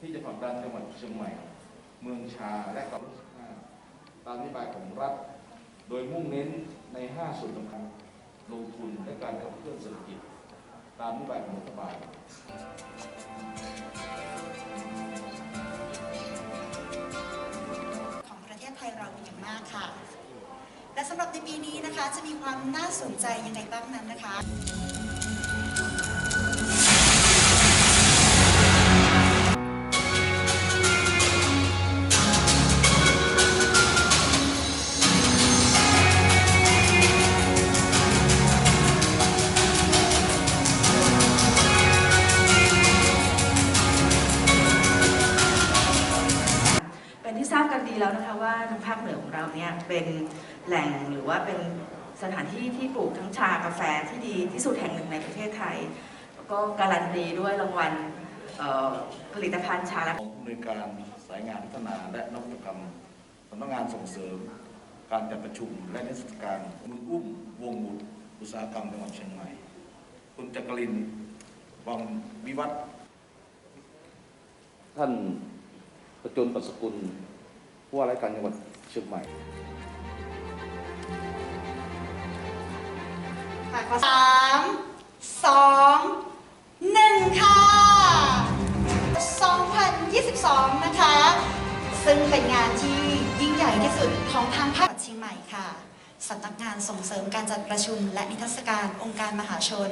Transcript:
ที่จะผลักดันจังหวัดเชียงใหม่ เมืองชาและกับตามนโยบายของรัฐ โดยมุ่งเน้นใน 5 ส่วนสำคัญลงทุนและการขับเคลื่อนเศรษฐกิจ ตามนโยบายของรัฐบาลของประเทศไทยเราเป็นอย่างมากค่ะ และสำหรับในปีนี้นะคะจะมีความน่าสนใจยังไงบ้างนั้นนะคะ แล้วนะคะว่าทางภาคเหนือของเราเนี่ยเป็นแหล่งหรือว่าเป็นสถานที่ที่ปลูกทั้งชากาแฟที่ดีที่สุดแห่งหนึ่งในประเทศไทย แล้วก็การันตีด้วยรางวัลเอ่อผลิตภัณฑ์ชาและของผู้อำนวยการสายงานพัฒนาและนวัตกรรมสำนักงานส่งเสริม การจัดประชุมและนิทรรศการมืออุ้มวงบุตรอุตสาหกรรมจังหวัดเชียงใหม่ คุณจักรินทร์วังวิวัฒน์ท่านประจนปัสกุล ผู้ว่าราชการจังหวัดเชียงใหม่ค่ะขอสามสองหนึ่งค่ะ 2022 นะคะ ซึ่งเป็นงานที่ยิ่งใหญ่ที่สุดของทางภาคเชียงใหม่ค่ะสำนักงานส่งเสริมการจัดประชุมและนิทรรศการองค์การมหาชน